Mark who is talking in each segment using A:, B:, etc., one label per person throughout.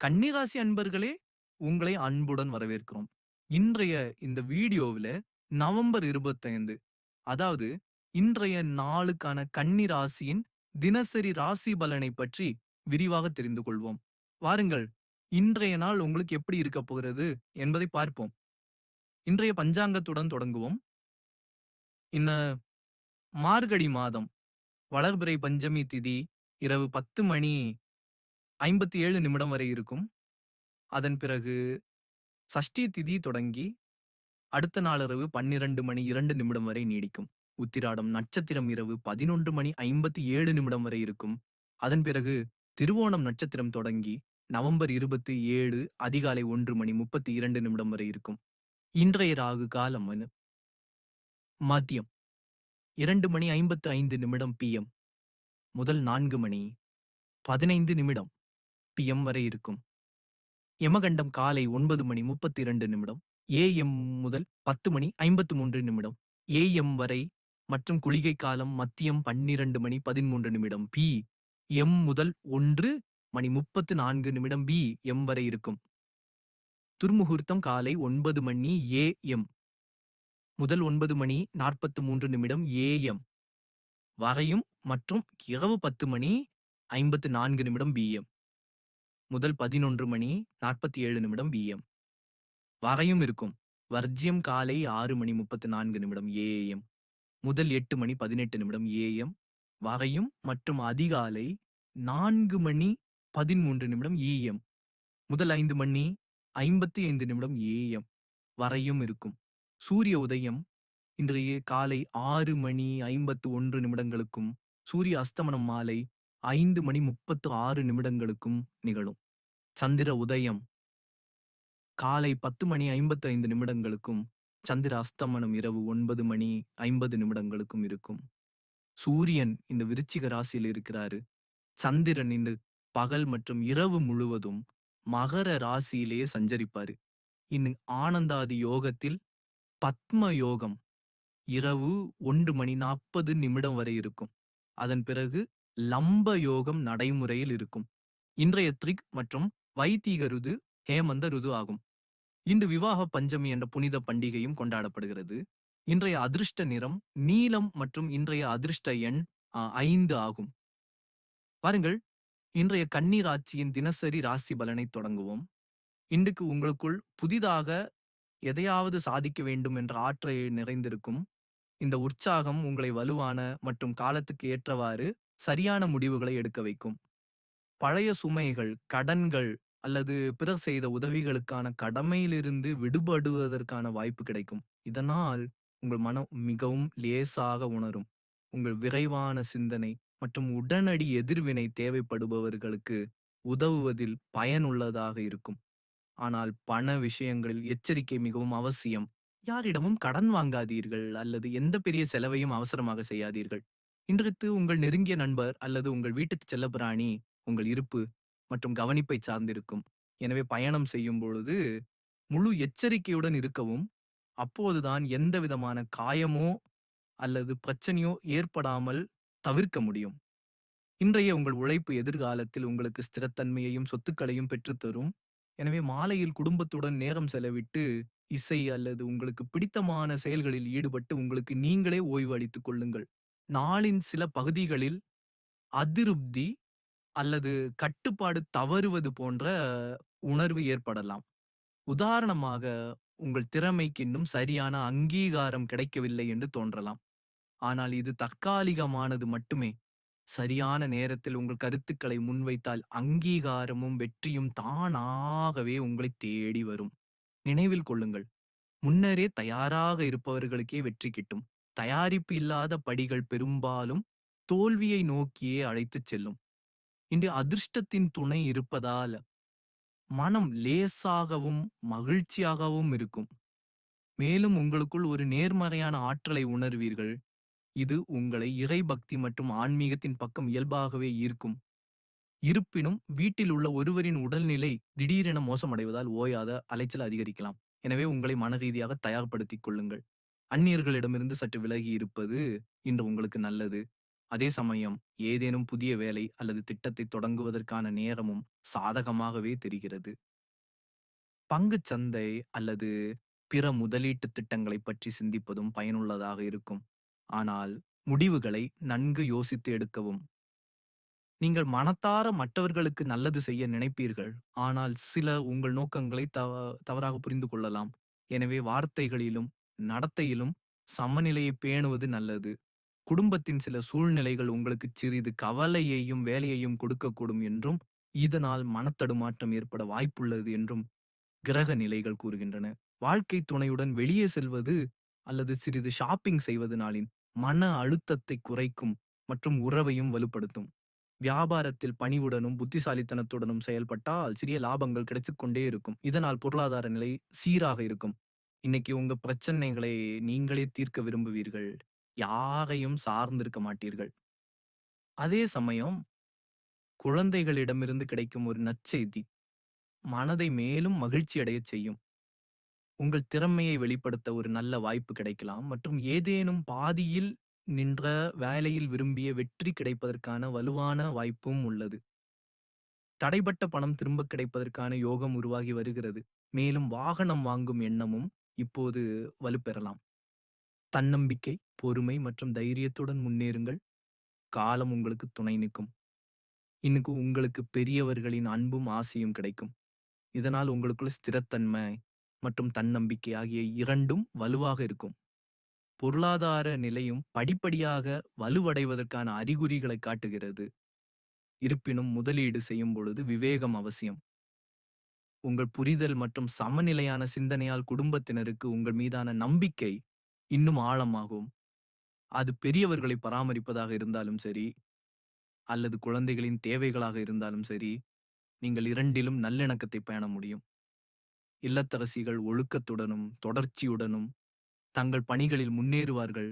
A: கன்னிராசி அன்பர்களே உங்களை அன்புடன் வரவேற்கிறோம். இன்றைய இந்த வீடியோவில் நவம்பர் இருபத்தைந்து அதாவது இன்றைய நாளுக்கான கன்னிராசியின் தினசரி ராசி பலனை பற்றி விரிவாக தெரிந்து கொள்வோம். வாருங்கள் இன்றைய நாள் உங்களுக்கு எப்படி இருக்க போகிறது என்பதை பார்ப்போம். இன்றைய பஞ்சாங்கத்துடன் தொடங்குவோம். இன்ன மார்கழி மாதம் வளர்பிறை பஞ்சமி திதி இரவு பத்து மணி ஐம்பத்தி ஏழு நிமிடம் வரை இருக்கும். அதன் பிறகு சஷ்டி திதி தொடங்கி அடுத்த நாளிரவு பன்னிரண்டு மணி இரண்டு நிமிடம் வரை நீடிக்கும். உத்திராடம் நட்சத்திரம் இரவு பதினொன்று மணி ஐம்பத்தி ஏழு நிமிடம் வரை இருக்கும். அதன் பிறகு திருவோணம் நட்சத்திரம் தொடங்கி நவம்பர் இருபத்தி ஏழு அதிகாலை ஒன்று மணி முப்பத்தி இரண்டு நிமிடம் வரை இருக்கும். இன்றைய ராகு காலம் மதியம் இரண்டு மணி ஐம்பத்து ஐந்து நிமிடம் பிஎம் முதல் நான்கு மணி பதினைந்து நிமிடம். பிஎம் வரை இருக்கும். யமகண்டம் காலை ஒன்பது மணி முப்பத்தி இரண்டு நிமிடம் ஏஎம் முதல் பத்து மணி ஐம்பத்து மூன்று நிமிடம் ஏஎம் வரை மற்றும் குளிகை காலம் மத்தியம் பன்னிரண்டு மணி பதிமூன்று நிமிடம் பி எம் முதல் ஒன்று மணி முப்பத்து நான்கு நிமிடம் பி எம் வரை இருக்கும். துர்முகூர்த்தம் காலை ஒன்பது மணி ஏ எம் முதல் ஒன்பது மணி நாற்பத்து மூன்று நிமிடம் ஏஎம் வரையும் மற்றும் இரவு பத்து மணி ஐம்பத்து நான்கு நிமிடம் பிஎம் முதல் பதினொன்று மணி நாற்பத்தி ஏழு நிமிடம் பிஎம் வரையும் இருக்கும். வர்ஜியம் காலை ஆறு மணி முப்பத்து நான்கு நிமிடம் ஏஎம் முதல் எட்டு மணி பதினெட்டு நிமிடம் ஏஎம் வரையும் மற்றும் அதிகாலை நான்கு மணி பதிமூன்று நிமிடம் இஎம் முதல் ஐந்து மணி ஐம்பத்தி ஐந்து நிமிடம் ஏஎம் வரையும் இருக்கும். சூரிய உதயம் இன்றைய காலை ஆறு மணி ஐம்பத்து ஒன்று நிமிடங்களுக்கும் சூரிய அஸ்தமனம் மாலை ஐந்து மணி முப்பத்து ஆறு நிமிடங்களுக்கும் நிகழும். சந்திர உதயம். காலை பத்து மணி ஐம்பத்து ஐந்து நிமிடங்களுக்கும் சந்திர அஸ்தமனம் இரவு ஒன்பது மணி ஐம்பது நிமிடங்களுக்கும் இருக்கும். சூரியன் இந்த விருச்சிக ராசியில் இருக்கிறாரு. சந்திரன் இன்று பகல் மற்றும் இரவு முழுவதும் மகர ராசியிலேயே சஞ்சரிப்பாரு. இன்னும் ஆனந்தாதி யோகத்தில் பத்ம யோகம் இரவு ஒன்று மணி நாற்பது நிமிடம் வரை இருக்கும். அதன் பிறகு லம்ப யோகம் நடைமுறையில் இருக்கும். இன்றைய த்ரிக் மற்றும் வைத்தீக ருது ஹேமந்த ருது ஆகும். இன்று விவாக பஞ்சமி என்ற புனித பண்டிகையும் கொண்டாடப்படுகிறது. இன்றைய அதிர்ஷ்ட நிறம் நீலம் மற்றும் இன்றைய அதிர்ஷ்ட எண் ஐந்து ஆகும். பாருங்கள் இன்றைய கன்னிராட்சியின் தினசரி ராசி பலனை தொடங்குவோம். இன்றுக்கு உங்களுக்குள் புதிதாக எதையாவது சாதிக்க வேண்டும் என்ற ஆற்றல் நிறைந்திருக்கும். இந்த உற்சாகம் உங்களை வலுவான மற்றும் காலத்துக்கு ஏற்றவாறு சரியான முடிவுகளை எடுக்க வைக்கும். பழைய சுமைகள் கடன்கள் அல்லது பிறர் செய்த உதவிகளுக்கான கடமையிலிருந்து விடுபடுவதற்கான வாய்ப்பு கிடைக்கும். இதனால் உங்கள் மனம் மிகவும் லேசாக உணரும். உங்கள் விரைவான சிந்தனை மற்றும் உடனடி எதிர்வினை தேவைப்படுபவர்களுக்கு உதவுவதில் பயனுள்ளதாக இருக்கும். ஆனால் பண விஷயங்களில் எச்சரிக்கை மிகவும் அவசியம். யாரிடமும் கடன் வாங்காதீர்கள் அல்லது எந்த பெரிய செலவையும் அவசரமாக செய்யாதீர்கள். இன்றைக்கு உங்கள் நெருங்கிய நண்பர் அல்லது உங்கள் வீட்டுக்கு செல்லப்பிராணி உங்கள் இருப்பு மற்றும் கவனிப்பை சார்ந்திருக்கும். எனவே பயணம் செய்யும் பொழுது முழு எச்சரிக்கையுடன் இருக்கவும் அப்போதுதான் எந்த விதமான காயமோ அல்லது பிரச்சனையோ ஏற்படாமல் தவிர்க்க முடியும். இன்றைய உங்கள் உழைப்பு எதிர்காலத்தில் உங்களுக்கு ஸ்திரத்தன்மையையும் சொத்துக்களையும் பெற்றுத்தரும். எனவே மாலையில் குடும்பத்துடன் நேரம் செலவிட்டு இசை அல்லது உங்களுக்கு பிடித்தமான செயல்களில் ஈடுபட்டு உங்களுக்கு நீங்களே ஓய்வு அளித்துக் கொள்ளுங்கள். நாளின் சில பகுதிகளில் அதிருப்தி அல்லது கட்டுப்பாடு தவறுவது போன்ற உணர்வு ஏற்படலாம். உதாரணமாக உங்கள் திறமைக்கு இன்னும் சரியான அங்கீகாரம் கிடைக்கவில்லை என்று தோன்றலாம். ஆனால் இது தற்காலிகமானது மட்டுமே. சரியான நேரத்தில் உங்கள் கருத்துக்களை முன்வைத்தால் அங்கீகாரமும் வெற்றியும் தானாகவே உங்களை தேடி வரும். நினைவில் கொள்ளுங்கள். முன்னரே தயாராக இருப்பவர்களுக்கே வெற்றி கிட்டும். தயாரிப்பு இல்லாத படிகள் பெரும்பாலும் தோல்வியை நோக்கியே அழைத்துச் செல்லும். இன்று அதிர்ஷ்டத்தின் துணை இருப்பதால் மனம் லேசாகவும் மகிழ்ச்சியாகவும் இருக்கும். மேலும் உங்களுக்குள் ஒரு நேர்மறையான ஆற்றலை உணர்வீர்கள். இது உங்களை இறைபக்தி மற்றும் ஆன்மீகத்தின் பக்கம் இயல்பாகவே ஈர்க்கும். இருப்பினும் வீட்டில் உள்ள ஒருவரின் உடல்நிலை திடீரென மோசமடைவதால் ஓயாத அலைச்சல் அதிகரிக்கலாம். எனவே உங்களை மன ரீதியாக தயார்படுத்திக் கொள்ளுங்கள். அந்நியர்களிடமிருந்து சற்று விலகி இருப்பது இன்று உங்களுக்கு நல்லது அதே சமயம் ஏதேனும் புதிய வேலை அல்லது திட்டத்தை தொடங்குவதற்கான நேரமும் சாதகமாகவே தெரிகிறது. பங்குச் சந்தை அல்லது பிற முதலீட்டு திட்டங்களைப் பற்றி சிந்திப்பதும் பயனுள்ளதாக இருக்கும். ஆனால் முடிவுகளை நன்கு யோசித்து எடுக்கவும். நீங்கள் மனத்தார மற்றவர்களுக்கு நல்லது செய்ய நினைப்பீர்கள். ஆனால் சில உங்கள் நோக்கங்களை தவ தவறாக புரிந்து கொள்ளலாம். எனவே வார்த்தைகளிலும், நடத்தையிலும் சமநிலையை பேணுவது நல்லது. குடும்பத்தின் சில சூழ்நிலைகள் உங்களுக்கு சிறிது கவலையையும், வேலையையும் கொடுக்கக்கூடும் என்றும், இதனால் மனத்தடுமாற்றம் ஏற்பட வாய்ப்புள்ளது என்றும் கிரக நிலைகள் கூறுகின்றன. வாழ்க்கை துணையுடன் வெளியே செல்வது அல்லது சிறிது ஷாப்பிங் செய்வது நாளின் மன அழுத்தத்தை குறைக்கும் மற்றும் உறவையும் வலுப்படுத்தும். வியாபாரத்தில் பணிவுடனும், புத்திசாலித்தனத்துடனும் செயல்பட்டால் சிறிய லாபங்கள் கிடைத்துக் கொண்டே இருக்கும். இதனால் பொருளாதார நிலை சீராக இருக்கும். இன்னைக்கு உங்க பிரச்சனைகளை நீங்களே தீர்க்க விரும்புவீர்கள். யாரையும் சார்ந்திருக்க மாட்டீர்கள். அதே சமயம் குழந்தைகளிடமிருந்து கிடைக்கும் ஒரு நற்செய்தி மனதை மேலும் மகிழ்ச்சி அடையச் செய்யும். உங்கள் திறமையை வெளிப்படுத்த ஒரு நல்ல வாய்ப்பு கிடைக்கலாம் மற்றும் ஏதேனும் பாதியில் நின்ற வேலையில் விரும்பிய வெற்றி கிடைப்பதற்கான வலுவான வாய்ப்பும் உள்ளது. தடைபட்ட பணம் திரும்ப கிடைப்பதற்கான யோகம் உருவாகி வருகிறது. மேலும் வாகனம் வாங்கும் எண்ணமும் இப்போது வலுப்பெறலாம். தன்னம்பிக்கை, பொறுமை மற்றும் தைரியத்துடன் முன்னேறுங்கள். காலம் உங்களுக்கு துணை நிற்கும். இன்னைக்கு உங்களுக்கு பெரியவர்களின் அன்பும் ஆசையும் கிடைக்கும். இதனால் உங்களுக்குள்ள ஸ்திரத்தன்மை மற்றும் தன்னம்பிக்கை ஆகிய இரண்டும் வலுவாக இருக்கும். பொருளாதார நிலையும் படிப்படியாக வலுவடைவதற்கான அறிகுறிகளை காட்டுகிறது. இருப்பினும் முதலீடு செய்யும் பொழுது விவேகம் அவசியம். உங்கள் புரிதல் மற்றும் சமநிலையான சிந்தனையால் குடும்பத்தினருக்கு உங்கள் மீதான நம்பிக்கை இன்னும் ஆழமாகும். அது பெரியவர்களை பராமரிப்பதாக இருந்தாலும் சரி, அல்லது குழந்தைகளின் தேவைகளாக இருந்தாலும் சரி, நீங்கள் இரண்டிலும் நல்லிணக்கத்தை பேண முடியும். இல்லத்தரசிகள் ஒழுக்கத்துடனும், தொடர்ச்சியுடனும் தங்கள் பணிகளில் முன்னேறுவார்கள்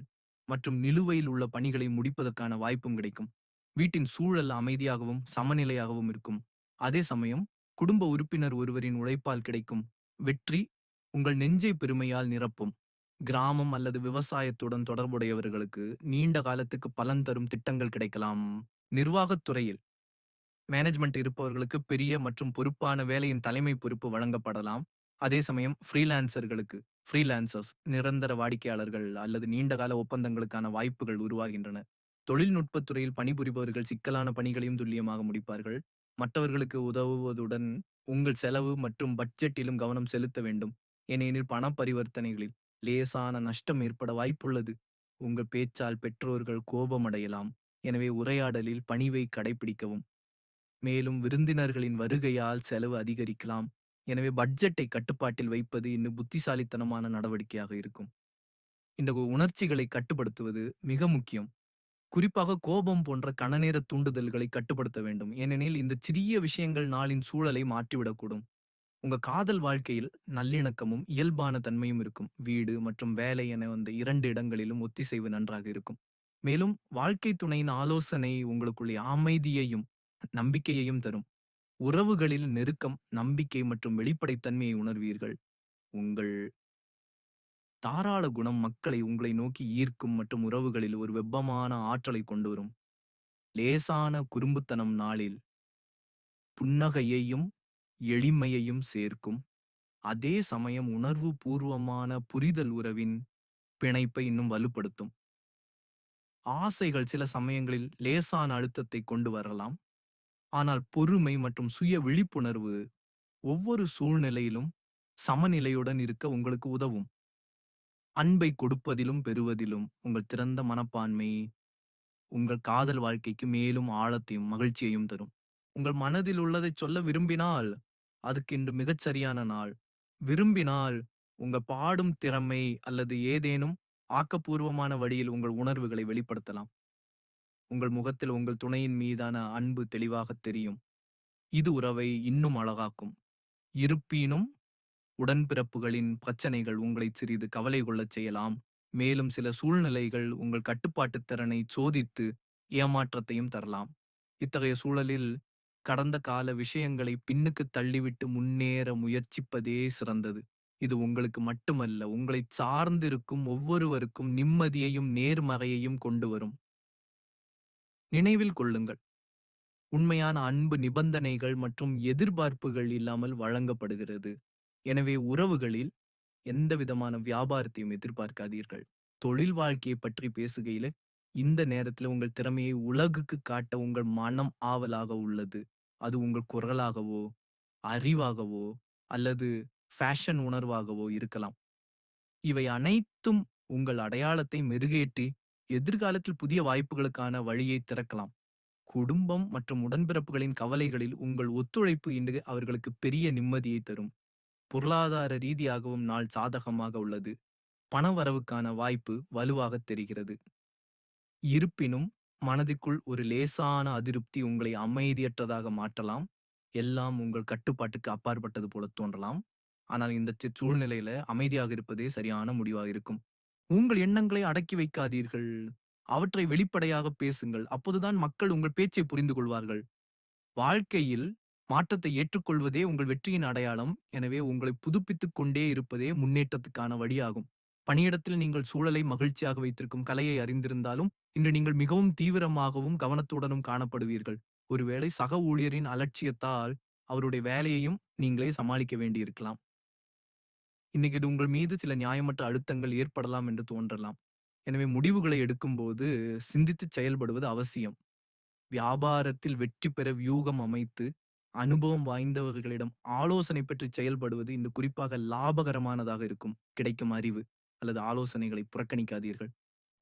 A: மற்றும் நிலுவையில் உள்ள பணிகளை முடிப்பதற்கான வாய்ப்பும் கிடைக்கும். வீட்டின் சூழல் அமைதியாகவும், சமநிலையாகவும் இருக்கும். அதே சமயம் குடும்ப உறுப்பினர் ஒருவரின் உழைப்பால் கிடைக்கும் வெற்றி உங்கள் நெஞ்சை பெருமையால் நிரப்பும். கிராமம் அல்லது விவசாயத்துடன் தொடர்புடையவர்களுக்கு நீண்ட காலத்துக்கு பலன் தரும் திட்டங்கள் கிடைக்கலாம். நிர்வாகத் துறையில் மேனேஜ்மெண்ட் இருப்பவர்களுக்கு பெரிய மற்றும் பொறுப்பான வேலையின் தலைமை பொறுப்பு வழங்கப்படலாம். அதே சமயம் ஃப்ரீலான்சர்களுக்கு ஃப்ரீலான்சர்ஸ் நிரந்தர வாடிக்கையாளர்கள் அல்லது நீண்டகால ஒப்பந்தங்களுக்கான வாய்ப்புகள் உருவாகின்றன. தொழில்நுட்பத் துறையில் பணிபுரிபவர்கள் சிக்கலான பணிகளையும் துல்லியமாக முடிப்பார்கள். மற்றவர்களுக்கு உதவுவதுடன் உங்கள் செலவு மற்றும் பட்ஜெட்டிலும் கவனம் செலுத்த வேண்டும். ஏனெனில் பண பரிவர்த்தனைகளில் லேசான நஷ்டம் ஏற்பட வாய்ப்புள்ளது. உங்கள் பேச்சால் பெற்றோர்கள் கோபமடையலாம். எனவே உரையாடலில் பணிவை கடைபிடிக்கவும். மேலும் விருந்தினர்களின் வருகையால் செலவு அதிகரிக்கலாம். எனவே பட்ஜெட்டை கட்டுப்பாட்டில் வைப்பது இன்னும் புத்திசாலித்தனமான நடவடிக்கையாக இருக்கும். இந்த உணர்ச்சிகளை கட்டுப்படுத்துவது மிக முக்கியம். குறிப்பாக கோபம் போன்ற கணநேர தூண்டுதல்களை கட்டுப்படுத்த வேண்டும். ஏனெனில் இந்த சிறிய விஷயங்கள் நாளின் சூழலை மாற்றிவிடக்கூடும். உங்க காதல் வாழ்க்கையில் நல்லிணக்கமும், இயல்பான தன்மையும் இருக்கும். வீடு மற்றும் வேலை என வந்த இரண்டு இடங்களிலும் ஒத்திசைவு நன்றாக இருக்கும். மேலும் வாழ்க்கை துணையின் ஆலோசனை உங்களுக்குள்ளே அமைதியையும், நம்பிக்கையையும் தரும். உறவுகளில் நெருக்கம், நம்பிக்கை மற்றும் வெளிப்படைத்தன்மையை உணர்வீர்கள். உங்கள் தாராள குணம் மக்களை உங்களை நோக்கி ஈர்க்கும் மற்றும் உறவுகளில் ஒரு வெப்பமான ஆற்றலை கொண்டுவரும். லேசான குறும்புத்தனம் நாளில் புன்னகையையும், எளிமையையும் சேர்க்கும். அதே சமயம் உணர்வு பூர்வமான புரிதல் உறவின் பிணைப்பை இன்னும் வலுப்படுத்தும். ஆசைகள் சில சமயங்களில் லேசான அழுத்தத்தை கொண்டு வரலாம். ஆனால் பொறுமை மற்றும் சுய விழிப்புணர்வு ஒவ்வொரு சூழ்நிலையிலும் சமநிலையுடன் இருக்க உங்களுக்கு உதவும். அன்பை கொடுப்பதிலும், பெறுவதிலும் உங்கள் திறந்த மனப்பான்மை உங்கள் காதல் வாழ்க்கைக்கு மேலும் ஆழத்தையும், மகிழ்ச்சியையும் தரும். உங்கள் மனதில் உள்ளதைச் சொல்ல விரும்பினால், அதுக்கு இன்று மிகச் சரியான நாள். விரும்பினால், உங்க பாடும் திறமை அல்லது ஏதேனும் ஆக்கப்பூர்வமான வழியில் உங்கள் உணர்வுகளை வெளிப்படுத்தலாம். உங்கள் முகத்தில் உங்கள் துணையின் மீதான அன்பு தெளிவாகத் தெரியும். இது உறவை இன்னும் அழகாக்கும். இருப்பினும், உடன்பிறப்புகளின் பிரச்சனைகள் உங்களை சிறிது கவலை கொள்ளச் செய்யலாம். மேலும் சில சூழ்நிலைகள் உங்கள் கட்டுப்பாட்டுத் திறனை சோதித்து ஏமாற்றத்தையும் தரலாம். இத்தகைய சூழலில் கடந்த கால விஷயங்களை பின்னுக்கு தள்ளிவிட்டு முன்னேற முயற்சிப்பதே சிறந்தது. இது உங்களுக்கு மட்டுமல்ல, உங்களைச் சார்ந்திருக்கும் ஒவ்வொருவருக்கும் நிம்மதியையும், நேர்மறையையும் கொண்டு வரும். நினைவில் கொள்ளுங்கள் உண்மையான அன்பு நிபந்தனைகள் மற்றும் எதிர்பார்ப்புகள் இல்லாமல் வழங்கப்படுகிறது எனவே உறவுகளில் எந்த விதமான வியாபாரத்தையும் எதிர்பார்க்காதீர்கள். தொழில் வாழ்க்கையை பற்றி பேசுகையில இந்த நேரத்தில் உங்கள் திறமையை உலகுக்கு காட்ட உங்கள் மனம் ஆவலாக உள்ளது. அது உங்கள் குரலாகவோ அறிவாகவோ அல்லது ஃபேஷன் உணர்வாகவோ இருக்கலாம். இவை அனைத்தும் உங்கள் அடையாளத்தை மெருகேற்றி எதிர்காலத்தில் புதிய வாய்ப்புகளுக்கான வழியை திறக்கலாம். குடும்பம் மற்றும் உடன்பிறப்புகளின் கவலைகளில் உங்கள் ஒத்துழைப்பு இன்று அவர்களுக்கு பெரிய நிம்மதியை தரும். பொருளாதார ரீதியாகவும் நாள் சாதகமாக உள்ளது. பணவரவுக்கான வாய்ப்பு வலுவாக தெரிகிறது. இருப்பினும் மனதுக்குள் ஒரு லேசான அதிருப்தி உங்களை அமைதியற்றதாக மாற்றலாம். எல்லாம் உங்கள் கட்டுப்பாட்டுக்கு அப்பாற்பட்டது போல தோன்றலாம். ஆனால் இந்த சூழ்நிலையில அமைதியாக இருப்பதே சரியான முடிவாக இருக்கும். உங்கள் எண்ணங்களை அடக்கி வைக்காதீர்கள். அவற்றை வெளிப்படையாக பேசுங்கள். அப்போதுதான் மக்கள் உங்கள் பேச்சை புரிந்து கொள்வார்கள். வாழ்க்கையில் மாற்றத்தை ஏற்றுக்கொள்வதே உங்கள் வெற்றியின் அடையாளம். எனவே உங்களை புதுப்பித்துக் கொண்டே இருப்பதே முன்னேற்றத்துக்கான வழியாகும். பணியிடத்தில் நீங்கள் சூழலை மகிழ்ச்சியாக வைத்திருக்கும் கலையை அறிந்திருந்தாலும் இன்று நீங்கள் மிகவும் தீவிரமாகவும் கவனத்துடனும் காணப்படுவீர்கள். ஒருவேளை சக ஊழியரின் அலட்சியத்தால் அவருடைய வேலையையும் நீங்களே சமாளிக்க வேண்டியிருக்கலாம். இன்னைக்கு இது உங்கள் மீது சில நியாயமற்ற அழுத்தங்கள் ஏற்படலாம் என்று தோன்றலாம். எனவே முடிவுகளை எடுக்கும்போது சிந்தித்து செயல்படுவது அவசியம். வியாபாரத்தில் வெற்றி பெற வியூகம் அமைத்து அனுபவம் வாய்ந்தவர்களிடம் ஆலோசனை பெற்று செயல்படுவது இன்று குறிப்பாக லாபகரமானதாக இருக்கும். கிடைக்கும் அறிவு அல்லது ஆலோசனைகளை புறக்கணிக்காதீர்கள்.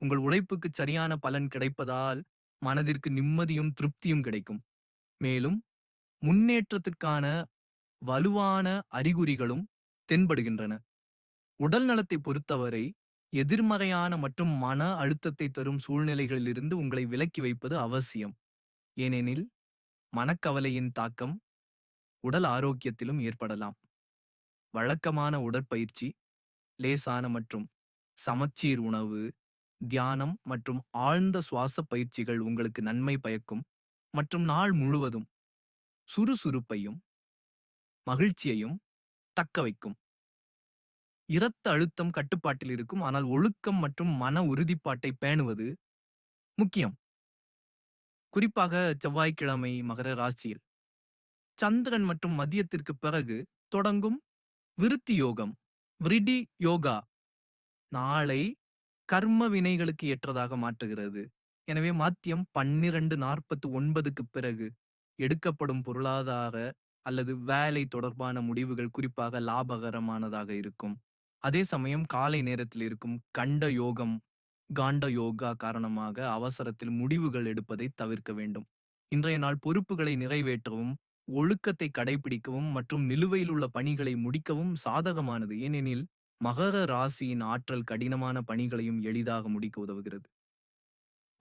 A: உங்கள் உழைப்புக்கு சரியான பலன் கிடைப்பதால் மனதிற்கு நிம்மதியும் திருப்தியும் கிடைக்கும். மேலும் முன்னேற்றத்திற்கான வலுவான அறிகுறிகளும் தென்படுகின்றன. உடல் நலத்தை பொறுத்தவரை எதிர்மறையான மற்றும் மன அழுத்தத்தை தரும் சூழ்நிலைகளிலிருந்து உங்களை விலக்கி வைப்பது அவசியம். ஏனெனில் மனக்கவலையின் தாக்கம் உடல் ஆரோக்கியத்திலும் ஏற்படலாம். வழக்கமான உடற்பயிற்சி லேசான மற்றும் சமச்சீர் உணவு தியானம் மற்றும் ஆழ்ந்த சுவாச பயிற்சிகள் உங்களுக்கு நன்மை பயக்கும் மற்றும் நாள் முழுவதும் சுறுசுறுப்பையும் மகிழ்ச்சியையும் தக்க வைக்கும். இரத்த அழுத்தம் கட்டுப்பாட்டில் இருக்கும் ஆனால் ஒழுக்கம் மற்றும் மன உறுதிப்பாட்டை பேணுவது முக்கியம். குறிப்பாக செவ்வாய்க்கிழமை மகர ராசியில். சந்திரன் மற்றும் மதியத்திற்கு பிறகு தொடங்கும் விருத்தி யோகம் விரிடி யோகா. நாளை கர்ம வினைகளுக்கு ஏற்றதாக மாற்றுகிறது. எனவே மத்தியம் பன்னிரண்டு நாற்பத்தி ஒன்பதுக்கு பிறகு எடுக்கப்படும் பொருளாதார அல்லது வேலை தொடர்பான முடிவுகள் குறிப்பாக லாபகரமானதாக இருக்கும். அதே சமயம் காலை நேரத்தில் இருக்கும் கண்ட யோகம் காண்ட யோகா காரணமாக அவசரத்தில் முடிவுகள் எடுப்பதை தவிர்க்க வேண்டும். இன்றைய நாள் பொறுப்புகளை நிறைவேற்றவும் ஒழுக்கத்தை கடைபிடிக்கவும் மற்றும் நிலுவையில் உள்ள பணிகளை முடிக்கவும் சாதகமானது. ஏனெனில் மகர ராசியின் ஆற்றல் கடினமான பணிகளையும் எளிதாக முடிக்க உதவுகிறது.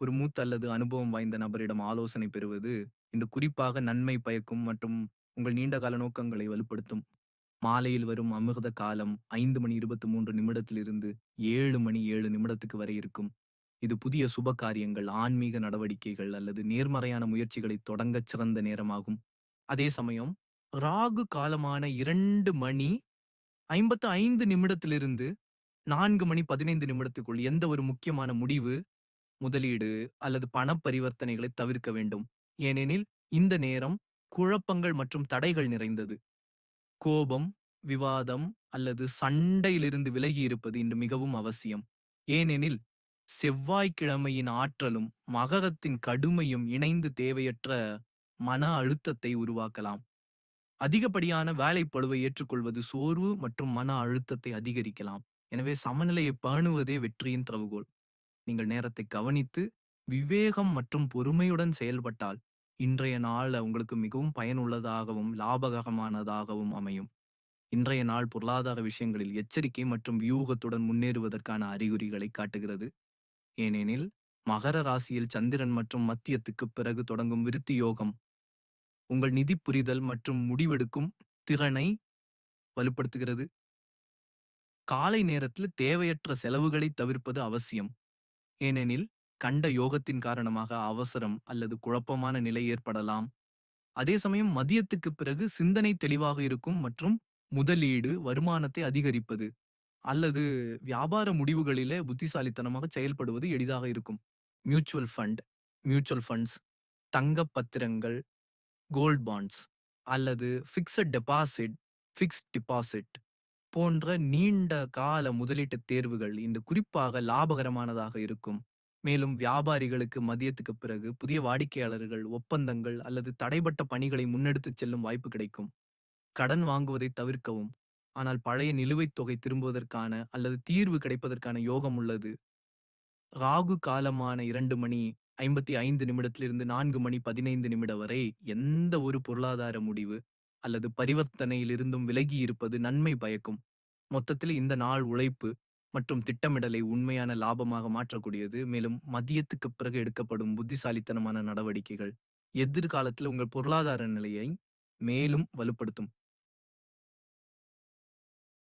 A: ஒரு மூத்த அல்லது அனுபவம் வாய்ந்த நபரிடம் ஆலோசனை பெறுவது இன்று குறிப்பாக நன்மை பயக்கும் மற்றும் உங்கள் நீண்டகால நோக்கங்களை வலுப்படுத்தும். மாலையில் வரும் அமிர்த காலம் ஐந்து மணி இருபத்தி மூன்று நிமிடத்திலிருந்து ஏழு மணி ஏழு நிமிடத்துக்கு வரை இருக்கும். இது புதிய சுப காரியங்கள் ஆன்மீக நடவடிக்கைகள் அல்லது நேர்மறையான முயற்சிகளை தொடங்கச் சிறந்த நேரமாகும். அதே சமயம் ராகு காலமான இரண்டு மணி ஐம்பத்து ஐந்து நிமிடத்திலிருந்து நான்கு மணி பதினைந்து நிமிடத்துக்குள் எந்த ஒரு முக்கியமான முடிவு முதலீடு அல்லது பண பரிவர்த்தனைகளை தவிர்க்க வேண்டும். ஏனெனில் இந்த நேரம் குழப்பங்கள் மற்றும் தடைகள் நிறைந்தது. கோபம் விவாதம் அல்லது சண்டையிலிருந்து விலகி இருப்பது இன்று மிகவும் அவசியம். ஏனெனில் செவ்வாய்க்கிழமையின் ஆற்றலும் மகரத்தின் கடுமையும் இணைந்து தேவையற்ற மன அழுத்தத்தை உருவாக்கலாம். அதிகப்படியான வேலைப்பளுவை ஏற்றுக்கொள்வது சோர்வு மற்றும் மன அழுத்தத்தை அதிகரிக்கலாம். எனவே சமநிலையை பேணுவதே வெற்றியின் திறவுகோல் நீங்கள் நேரத்தை கவனித்து விவேகம் மற்றும் பொறுமையுடன் செயல்பட்டால் இன்றைய நாள் உங்களுக்கு மிகவும் பயனுள்ளதாகவும் லாபகரமானதாகவும் அமையும். இன்றைய நாள் பொருளாதார விஷயங்களில் எச்சரிக்கை மற்றும் வியூகத்துடன் முன்னேறுவதற்கான அறிகுறிகளை காட்டுகிறது. ஏனெனில் மகர ராசியில் சந்திரன் மற்றும் மத்தியத்துக்கு பிறகு தொடங்கும் விருத்தி யோகம் உங்கள் நிதி புரிதல் மற்றும் முடிவெடுக்கும் திறனை வலுப்படுத்துகிறது. காலை நேரத்தில் தேவையற்ற செலவுகளை தவிர்ப்பது அவசியம். ஏனெனில் கண்ட யோகத்தின் காரணமாக அவசரம் அல்லது குழப்பமான நிலை ஏற்படலாம். அதே சமயம் மதியத்துக்கு பிறகு சிந்தனை தெளிவாக இருக்கும் மற்றும் முதலீடு வருமானத்தை அதிகரிப்பது அல்லது வியாபார முடிவுகளிலே புத்திசாலித்தனமாக செயல்படுவது எளிதாக இருக்கும். மியூச்சுவல் ஃபண்ட் மியூச்சுவல் ஃபண்ட்ஸ், தங்க பத்திரங்கள், கோல்ட் பாண்ட்ஸ் அல்லது ஃபிக்ஸட் டெபாசிட், ஃபிக்ஸ்ட் டிபாசிட் போன்ற நீண்ட கால முதலீட்டு தேர்வுகள் இன்று குறிப்பாக லாபகரமானதாக இருக்கும். மேலும் வியாபாரிகளுக்கு மதியத்துக்குப் பிறகு புதிய வாடிக்கையாளர்கள், ஒப்பந்தங்கள் அல்லது தடைபட்ட பணிகளை முன்னெடுத்துச் செல்லும் வாய்ப்பு கிடைக்கும். கடன் வாங்குவதைத் தவிர்க்கவும், ஆனால் பழைய நிலுவைத் தொகை திரும்புவதற்கான அல்லது தீர்வு கிடைப்பதற்கான யோகம் உள்ளது. ராகு காலமான இரண்டு மணி 55 நிமிடத்திலிருந்து நான்கு மணி பதினைந்து நிமிடம் வரை எந்த ஒரு பொருளாதார முடிவு அல்லது பரிவர்த்தனையிலிருந்தும் விலகி இருப்பது நன்மை பயக்கும். மொத்தத்தில் இந்த நாள் உழைப்பு மற்றும் திட்டமிடலை உண்மையான லாபமாக மாற்றக்கூடியது. மேலும் மதியத்துக்குப் பிறகு எடுக்கப்படும் புத்திசாலித்தனமான நடவடிக்கைகள் எதிர்காலத்தில் உங்கள் பொருளாதார நிலையை மேலும் வலுப்படுத்தும்.